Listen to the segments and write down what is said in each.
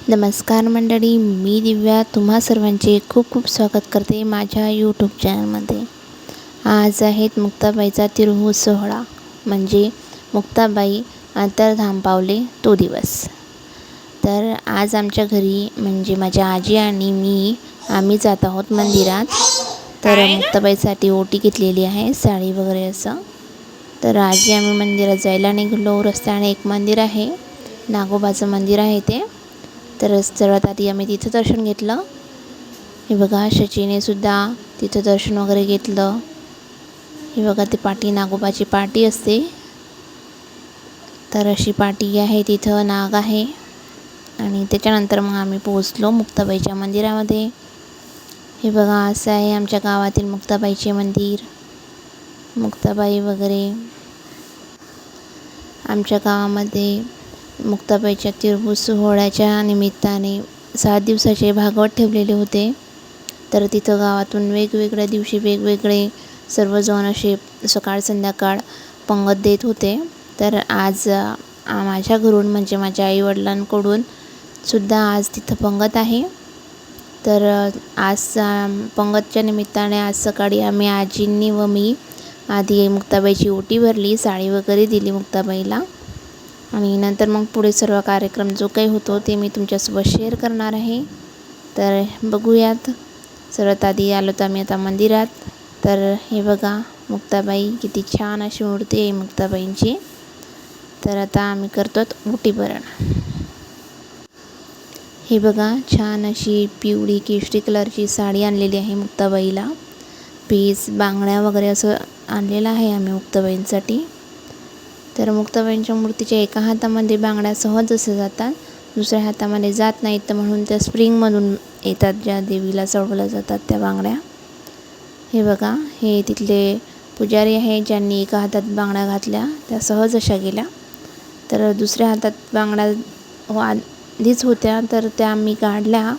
नमस्कार मंडळी मी दिव्या तुम्हा सर्वांचे खूप खूप स्वागत करते माझ्या यूट्यूब चॅनलमध्ये आज आहेत मुक्ताबाईचा तिरुहू सोहळा म्हणजे मुक्ताबाई अंतर्धाम पावले तो दिवस. तर आज आमच्या घरी म्हणजे माझ्या आजी आणि मी आम्ही जात आहोत मंदिरात. तर मुक्ताबाईसाठी ओटी घेतलेली आहे साडी वगैरे असं. तर आजी आम्ही मंदिरात जायला निघलो रस्त्याने एक मंदिर आहे नागोबाचं मंदिर आहे ते. तर सर्वात आधी आम्ही तिथं दर्शन घेतलं. हे बघा शचीने सुद्धा तिथं दर्शन वगैरे घेतलं. हे बघा ती पाठी नागोबाची पाटी असते. तर अशी पाटी आहे तिथं नाग आहे. आणि त्याच्यानंतर मग आम्ही पोहोचलो मुक्ताबाईच्या मंदिरामध्ये. हे बघा असं आहे आमच्या गावातील मुक्ताबाईचे मंदिर. मुक्ताबाई वगैरे आमच्या गावामध्ये मुक्ताबाईच्या तिरुभू सोहळ्याच्या निमित्ताने सात दिवसाचे भागवत ठेवलेले होते. तर तिथं गावातून वेगवेगळ्या दिवशी वेगवेगळे सर्वजण असे सकाळ संध्याकाळ पंगत देत होते. तर आज माझ्या घरून म्हणजे माझ्या आईवडिलांकडून सुद्धा आज तिथं पंगत आहे. तर आज पंगतच्या निमित्ताने आज सकाळी आम्ही आजींनी व मी आधी मुक्ताबाईची ओटी भरली साडी वगैरे दिली मुक्ताबाईला. आणि नंतर मग पुढे सर्व कार्यक्रम जो काही होतो ते मी तुमच्यासोबत शेअर करणार आहे. तर बघूयात. सर्वात आधी आलो तर आम्ही आता मंदिरात. तर हे बघा मुक्ताबाई किती छान अशी मूर्ती आहे मुक्ताबाईंची. तर आता आम्ही करतो ओटीभरण. हे बघा छान अशी पिवळी केशरी कलरची साडी आणलेली आहे मुक्ताबाईला. पीस बांगड्या वगैरे असं आणलेलं आहे आम्ही मुक्ताबाईंसाठी. तर मुक्ताबाईंच्या मूर्तीच्या एका हातामध्ये बांगड्या सहज असे जातात दुसऱ्या हातामध्ये जात नाहीत तर म्हणून त्या स्प्रिंगमधून येतात ज्या देवीला चढवल्या जातात त्या बांगड्या. हे बघा हे तिथले पुजारी आहे ज्यांनी एका हातात बांगड्या घातल्या त्या सहज अशा गेल्या. तर दुसऱ्या हातात बांगड्या हो आधीच होत्या तर त्या मी काढल्या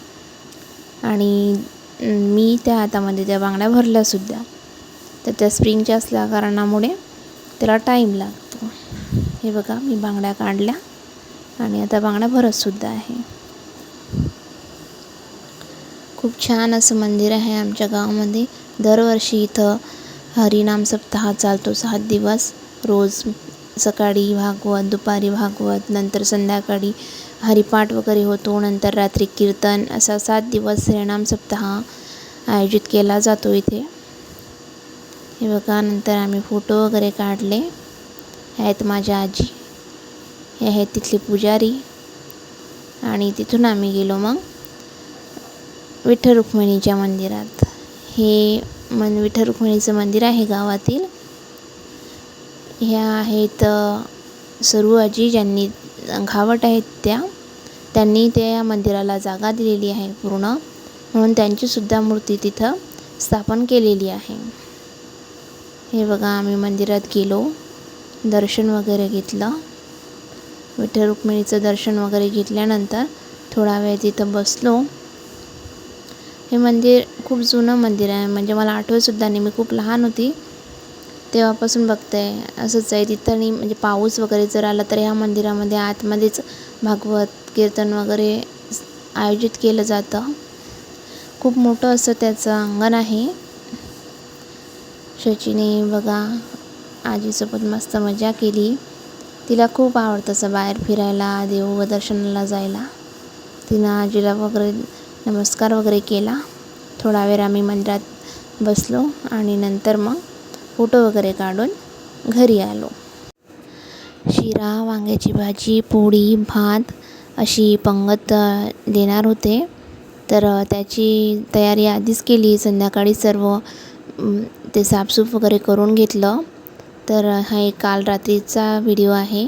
आणि मी त्या हातामध्ये त्या बांगड्या भरल्यासुद्धा तर त्या स्प्रिंगच्या असल्या कारणामुळे त्याला टाईम लागतो. हे बघा मी बांगड्या काढल्या आणि आता बांगड्या भरतसुद्धा आहे. खूप छान असं मंदिर आहे आमच्या गावामध्ये. दरवर्षी इथं हरिनाम सप्ताह चालतो सात दिवस. रोज सकाळी भागवत दुपारी भागवत नंतर संध्याकाळी हरिपाठ वगैरे होतो नंतर रात्री कीर्तन असा सात दिवस हरिनाम सप्ताह आयोजित केला जातो इथे. हे बघा नंतर आम्ही फोटो वगैरे काढले. आहेत माझ्या आजी. हे आहेत तिथले पुजारी. आणि तिथून आम्ही गेलो मग विठ्ठल रुक्मिणीच्या मंदिरात. हे मन विठ्ठल रुक्मिणीचं मंदिर आहे गावातील. ह्या आहेत सर्व सरू आजी ज्यांनी घावट आहेत त्या. त्यांनी त्या मंदिराला जागा दिलेली आहे पूर्ण. म्हणून त्यांचीसुद्धा मूर्ती तिथं स्थापन केलेली आहे. हे बघा आम्ही मंदिरात गेलो. दर्शन वगैरे घेतलं. विठ्ठल रुक्मिणीचं दर्शन वगैरे घेतल्यानंतर थोडा वेळ तिथं बसलो. हे मंदिर खूप जुनं मंदिर आहे. म्हणजे मला आठवतसुद्धा नाही. मी खूप लहान होती. तेव्हापासून बघते. असंच आहे. तिथं आणि म्हणजे पाऊस वगैरे जर आला तर ह्या मंदिरामध्ये आतमध्येच भागवत कीर्तन वगैरे आयोजित केलं जातं. खूप मोठं असं त्याचं अंगण आहे. शचिनी बघा. आजीसोबत मस्त मजा केली. तिला खूप आवडतं असं बाहेर फिरायला देव दर्शनाला जायला. तिनं आजीला वगैरे नमस्कार वगैरे केला. थोडा वेळ आम्ही मंदिरात बसलो आणि नंतर मग फोटो वगैरे काढून घरी आलो. शिरा वांग्याची भाजी पोळी भात अशी पंगत देणार होते. तर त्याची तयारी आधीच केली. संध्याकाळी सर्व ते साफसूफ वगैरे करून घेतलं. तर हा एक काल रात्रीचा व्हिडिओ आहे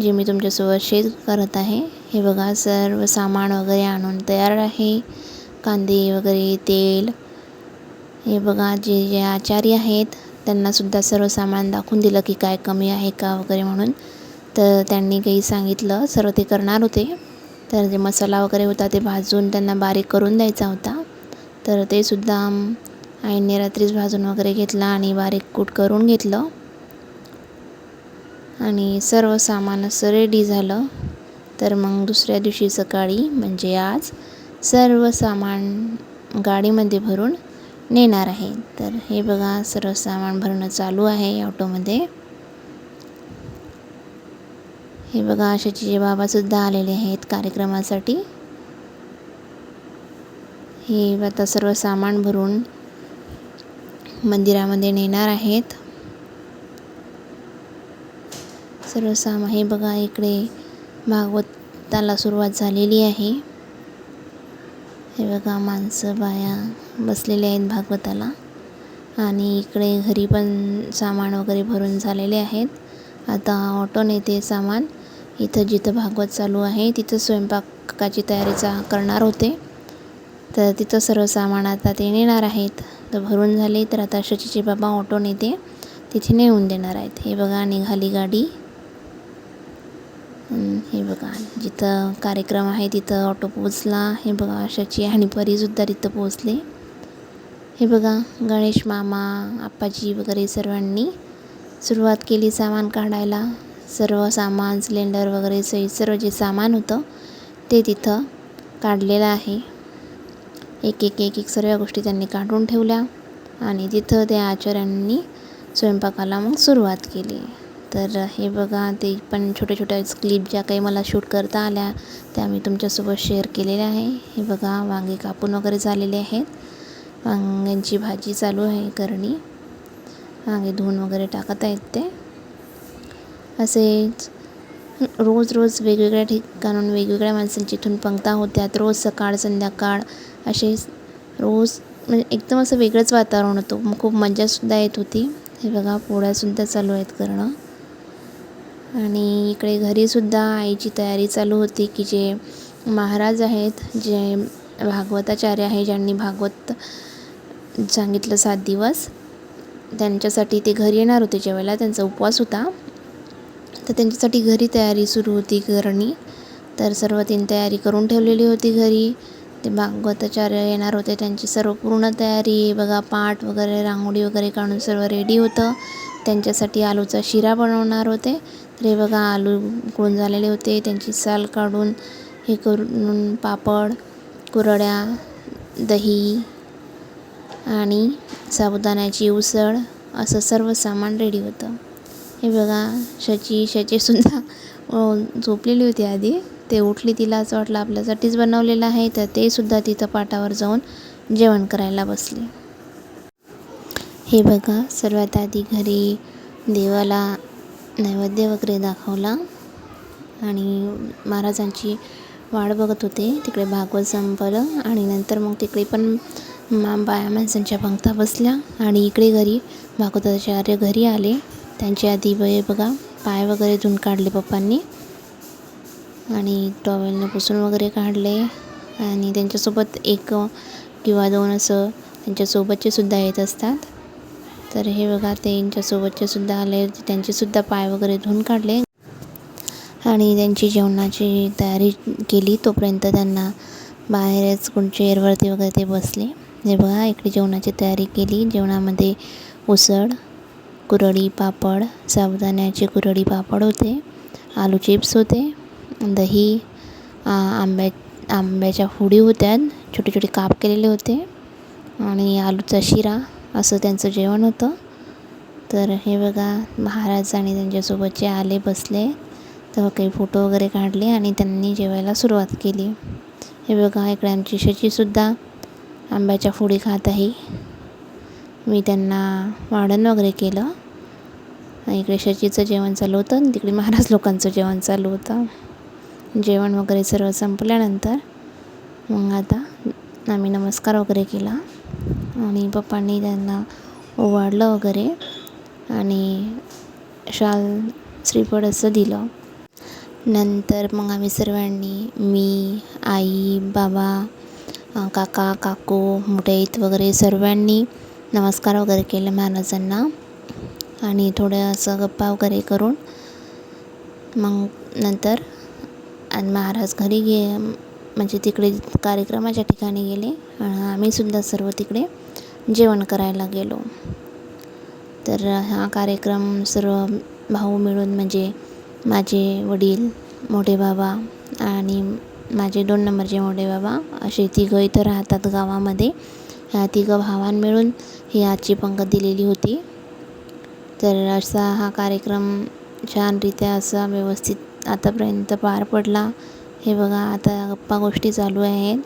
जे मी तुमच्यासोबत शेअर करत आहे. हे बघा सर्व सामान वगैरे आणून तयार आहे. कांदे वगैरे तेल. हे बघा जे जे आचारी आहेत त्यांनासुद्धा सर्व सामान दाखवून दिलं की काय कमी आहे का वगैरे म्हणून. तर त्यांनी काही सांगितलं सर्व ते करणार होते. तर जे मसाला वगैरे होता ते भाजून त्यांना बारीक करून द्यायचा होता. तर ते सुद्धा आईने रात्रीच भाजून वगैरे घेतला आणि बारीक कूट करून घेतलं. आणि सर्व सामान असं रेडी झालं. तर मग दुसऱ्या दिवशी सकाळी म्हणजे आज सर्व सामान गाडीमध्ये भरून नेणार आहे. तर हे बघा सर्व सामान भरणं चालू आहे ऑटोमध्ये. हे बघा शचीचे बाबासुद्धा आलेले आहेत कार्यक्रमासाठी. हे आता सर्व सामान भरून मंदिरामध्ये नेणार आहेत. सर्व सामान हे बघा इकडे भागवताला सुरुवात झालेली आहे. हे बघा माणसं बाया बसलेले आहेत भागवताला. आणि इकडे घरी पण सामान वगैरे भरून झालेले आहेत. आता ऑटो नेते सामान इथं जिथं भागवत चालू आहे तिथं स्वयंपाकाची तयारीचा करणार होते. तर तिथं सर्व सामान आता ते नेणार आहेत. तर भरून झाले तर आता शचीचे बाबा ऑटो नेते तिथे नेऊन देणार आहेत. हे बघा निघाली गाडी. हे बघा जिथं कार्यक्रम आहे तिथं ऑटो पोचला हे बघा अशाची आणि परीसुद्धा तिथं पोचले हे बघा गणेश मामा आप्पाजी वगैरे सर्वांनी सुरुवात केली सामान काढायला. सर्व सामान सिलेंडर वगैरे सही सर्व जे सामान होतं ते तिथं काढलेलं आहे. एक एक एक एक सर्व गोष्टी त्यांनी काढून ठेवल्या आणि तिथं त्या आचार्यांनी स्वयंपाकाला मग सुरुवात केली. तर हे बघा ते पण छोट्या छोट्या क्लिप ज्या काही मला शूट करता आल्या त्या मी तुमच्यासोबत शेअर केलेल्या आहे. हे बघा वांगे कापून वगैरे झालेले आहेत. वांग्यांची भाजी चालू आहे करणी. वांगे धुवून वगैरे टाकत आहेत ते. असेच रोज रोज वेगवेगळ्या ठिकाणून वेगवेगळ्या माणसांची इथून पंक्ता होत्यात. रोज सकाळ संध्याकाळ असे रोज म्हणजे एकदम असं वेगळंच वातावरण होतं. मग खूप मजासुद्धा येत होती. हे बघा पोळ्यासुद्धा चालू आहेत करणं. आणि इकडे घरीसुद्धा आईची तयारी चालू होती की जे महाराज आहेत जे भागवताचार्य आहे ज्यांनी भागवत सांगितलं सात दिवस त्यांच्यासाठी ते घरी येणार होते जेवायला. त्यांचा उपवास होता. तर त्यांच्यासाठी घरी तयारी सुरू होती करणी तर सर्व तीन तयारी करून ठेवलेली होती घरी. ते भागवताचार्य येणार होते त्यांची सर्व पूर्ण तयारी बघा पाठ वगैरे रांगोळी वगैरे काढून सर्व रेडी होतं. त्यांच्यासाठी आलूचा शिरा बनवणार होते. तर हे बघा आलू उकळून झालेले होते त्यांची साल काढून हे करून पापड कुरड्या दही आणि साबुदाण्याची उसळ असं सर्व सामान रेडी होतं. हे बघा शची शचीसुद्धा झोपलेली होती आधी. ते उठली तिला असं वाटलं आपल्यासाठीच बनवलेलं आहे तर ते सुद्धा तिथं पाटावर जाऊन जेवण करायला बसले. हे बघा सर्वात आधी घरी देवाला नैवेद्य वगैरे दाखवला आणि महाराजांची वाट बघत होते. तिकडे भागवत संपलं आणि नंतर मग तिकडे पण मा बाया माणसांच्या पंक्ता बसल्या आणि इकडे घरी भागवताचार्य घरी आले. त्यांच्या आधी बे बघा पाय वगैरे धुवून काढले पप्पांनी आणि टॉवेलनं पुसून वगैरे काढले आणि त्यांच्यासोबत एक किंवा दोन असं त्यांच्यासोबतचे सुद्धा येत असतात. तर हे बघा त्यांच्यासोबतचे सुद्धा आले. त्यांचेसुद्धा पाय वगैरे धुवून काढले. आणि त्यांची जेवणाची तयारी केली. तोपर्यंत त्यांना बाहेरच कोण चेअरवरती वगैरे ते बसले. हे बघा इकडे जेवणाची तयारी केली. जेवणामध्ये उसळ कुरडी पापड साबुदाण्याचे कुरडी पापड होते आलू चिप्स होते दही आंब्या आंब्याच्या फुडी होत्या. छोटे छोटे काप केलेले होते. आणि आलूचा शिरा. असं त्यांचं जेवण होतं. तर हे बघा महाराज आणि त्यांच्यासोबतचे आले बसले. तेव्हा काही फोटो वगैरे काढले आणि त्यांनी जेवायला सुरुवात केली. हे बघा इकडे आमची शचीसुद्धा आंब्याच्या फोडी खात आहे. मी त्यांना वाढण वगैरे केलं. आणि इकडे शचीचं जेवण चालू होतं आणि तिकडे महाराज लोकांचं जेवण चालू होतं. जेवण वगैरे सर्व संपल्यानंतर मग आता आम्ही नमस्कार वगैरे केला. आणि पप्पांनी त्यांना ओवाळलं वगैरे आणि शाल श्रीफळ असं दिलं. नंतर मग आम्ही सर्वांनी मी आई बाबा काका काकू मुठईत वगैरे सर्वांनी नमस्कार वगैरे केले महाराजांना. आणि थोडं असं गप्पा वगैरे करून मग नंतर आणि महाराज घरी गे म्हणजे तिकडे कार्यक्रमाच्या ठिकाणी गेले आणि आम्हीसुद्धा सर्व तिकडे जेवण करायला गेलो. तर हा कार्यक्रम सर्व भाऊ मिळून म्हणजे माझे वडील मोठे बाबा आणि माझे दोन नंबरचे मोठे बाबा असे तिघं इथं राहतात गावामध्ये. ह्या तिघं भावां मिळून ही आजची पंगत दिलेली होती. तर असा हा कार्यक्रम छानरित्या असा व्यवस्थित आतापर्यंत पार पडला. हे बघा आता गप्पा गोष्टी चालू आहेत.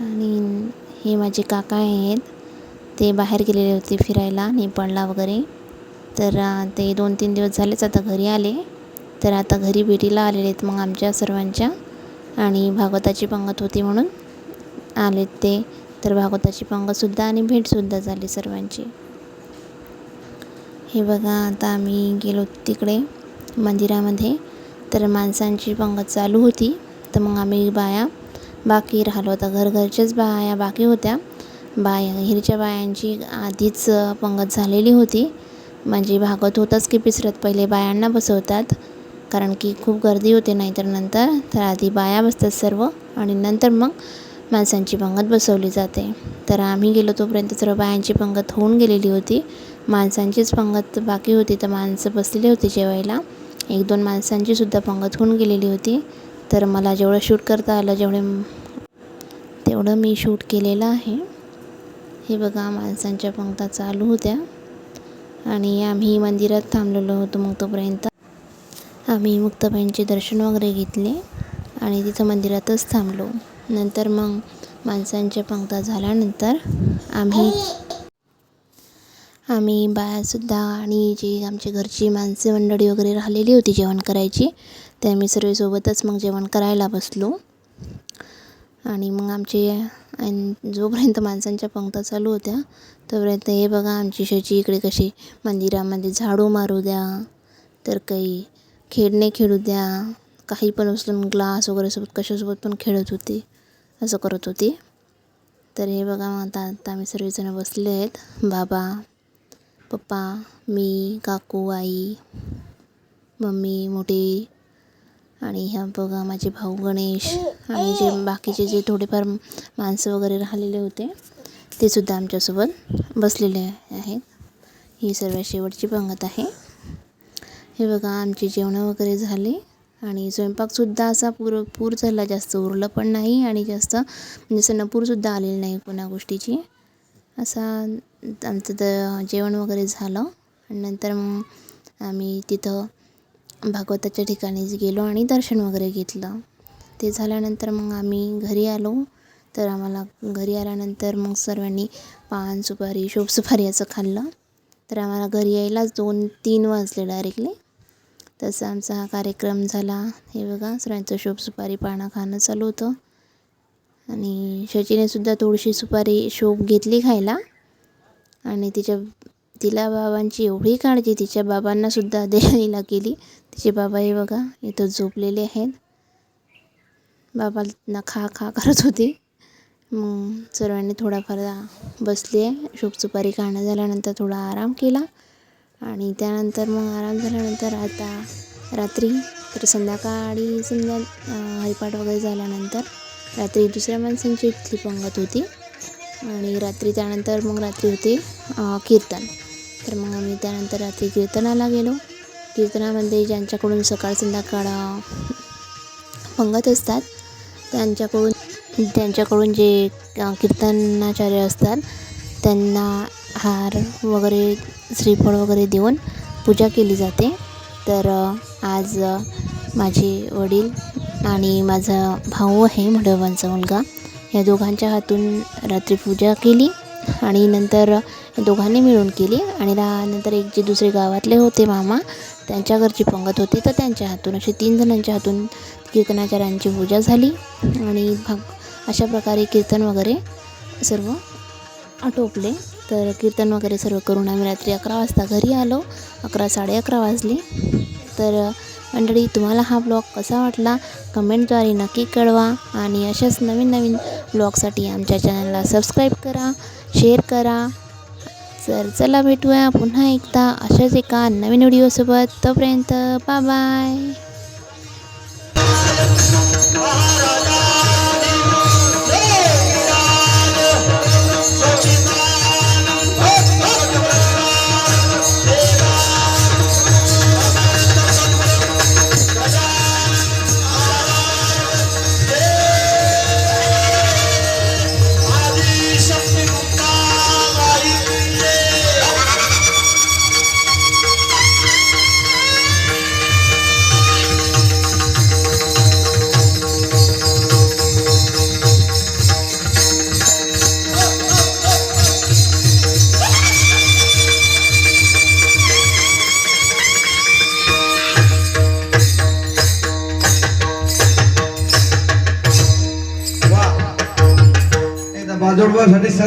आणि हे माझे काका आहेत. ते बाहेर गेलेले होते फिरायला नेपाळला वगैरे. तर ते दोन तीन दिवस झालेच आता घरी आले. तर आता घरी भेटीला आलेले आहेत मग आमच्या सर्वांच्या. आणि भागवताची पंगत होती म्हणून आलेत ते. तर भागवताची पंगतसुद्धा आणि भेटसुद्धा झाली सर्वांची. हे बघा आता आम्ही गेलो तिकडे मंदिरामध्ये. तर माणसांची पंगत चालू होती. तर मग आम्ही बाया बाकी राहिलो. होता घरघरच्याच बाया बाकी होत्या. बाया हिरच्या बायांची आधीच पंगत झालेली होती. म्हणजे भागवत होताच की पिसरत पहिले बायांना बसवतात. कारण की खूप गर्दी होते नाहीतर नंतर. तर आधी बाया बसतात सर्व आणि नंतर मग माणसांची पंगत बसवली जाते. तर आम्ही गेलो तोपर्यंत सर्व बायांची पंगत होऊन गेलेली होती. माणसांचीच पंगत बाकी होती. तर माणसं बसलेली होती जेवायला. एक दोन माणसांची सुद्धा पंगत होऊन गेलेली होती. तर मला जेवढं शूट करता आलं जेवढे तेवढं मी शूट केलेलं आहे. हे बघा माणसांच्या पंक्ता चालू होत्या. आणि आम्ही मंदिरात थांबलेलो होतो मग तोपर्यंत आम्ही मुक्ताबाईंचे दर्शन वगैरे घेतले आणि तिथं मंदिरातच थांबलो. नंतर मग माणसांच्या पंक्ता झाल्यानंतर आम्ही आम्ही बायासुद्धा आणि जी आमची घरची माणसे मंडळी वगैरे राहिलेली होती जेवण करायची ते आम्ही सर्व सोबतच मग जेवण करायला बसलो. आणि मग आमचे जोपर्यंत माणसांच्या पंक्ता चालू होत्या तोपर्यंत हे बघा आमची शची इकडे कशी मंदिरामध्ये झाडू मारू द्या तर काही खेळणे खेळू द्या काही पण उचलून ग्लास वगैरे सोबत कशासोबत पण खेळत होती असं करत होती. तर हे बघा मग आता आता आम्ही सर्वजण बसले आहेत. बाबा पप्पा मी काकू आई मम्मी मोठी आणि ह्या बघा माझे भाऊ गणेश आणि जे बाकीचे जे थोडेफार माणसं वगैरे राहिलेले होते ते सुद्धा आमच्यासोबत बसलेले आहेत. ही सर्व शेवटची पंगत आहे. हे बघा आमची जेवणं वगैरे झाली आणि स्वयंपाकसुद्धा असा पूर पूर झाला. जास्त उरलं पण नाही आणि जास्त म्हणजे असं नपूरसुद्धा आलेलं नाही कोणा गोष्टीची. असा आमचं द जेवण वगैरे झालं. आणि नंतर मग आम्ही तिथं भागवताच्या ठिकाणीच गेलो आणि दर्शन वगैरे घेतलं. ते झाल्यानंतर मग आम्ही घरी आलो. तर आम्हाला घरी आल्यानंतर मग सर्वांनी पान सुपारी शोभ सुपारी याचं खाल्लं. तर आम्हाला घरी यायलाच दोन तीन वाजले डायरेक्टली. तसा आमचा हा कार्यक्रम झाला. हे बघा सर्वांचं शोभ सुपारी पानं खाणं चालू होतं. आणि शचीनेसुद्धा थोडीशी सुपारी शोप घेतली खायला. आणि तिच्या तिला बाबांची एवढी काळजी तिच्या बाबांना सुद्धा द्यायला केली तिचे बाबा हे बघा इथं झोपलेले आहेत. बाबांना खा खा करत होते. मग सर्वांनी थोडाफार बसले. शोप खाणं झाल्यानंतर थोडा आराम केला. आणि त्यानंतर मग आराम झाल्यानंतर आता रात्री तर संध्याकाळी समजा हरिपाठ वगैरे झाल्यानंतर रात्री दुसऱ्या माणसांची इथली पंगत होती. आणि रात्री त्यानंतर मग रात्री होते कीर्तन. तर मग आम्ही त्यानंतर रात्री कीर्तनाला गेलो. कीर्तनामध्ये ज्यांच्याकडून सकाळ संध्याकाळ पंगत असतात त्यांच्याकडून त्यांच्याकडून जे कीर्तनाचार्य असतात त्यांना हार वगैरे श्रीफळ वगैरे देऊन पूजा केली जाते. तर आज माझे वडील आणि माझा भाऊ आहे मढवांचा मुलगा. या दोघांच्या हातून रात्री पूजा केली आणि नंतर दोघांनी मिळून केली. आणि नंतर एक जे दुसरे गावातले होते मामा त्यांच्या घरची पंगत होती. तर त्यांच्या हातून असे तीन जणांच्या हातून कीर्तनाचार्यांची पूजा झाली. आणि भाग अशा प्रकारे कीर्तन वगैरे सर्व आटोपले. तर कीर्तन वगैरे सर्व करून आम्ही रात्री अकरा वाजता घरी आलो. अकरा साडे अकरा वाजले. तर मंडळी तुम्हाला हा ब्लॉग कसा वाटला? कमेंटद्वारे नक्की कळवा आणि अशाच नवीन नवीन ब्लॉगसाठी आमच्या चॅनलला सबस्क्राईब करा शेअर करा. तर चला भेटूया पुन्हा एकदा अशाच एका नवीन व्हिडिओसोबत तोपर्यंत बाय बाय todas las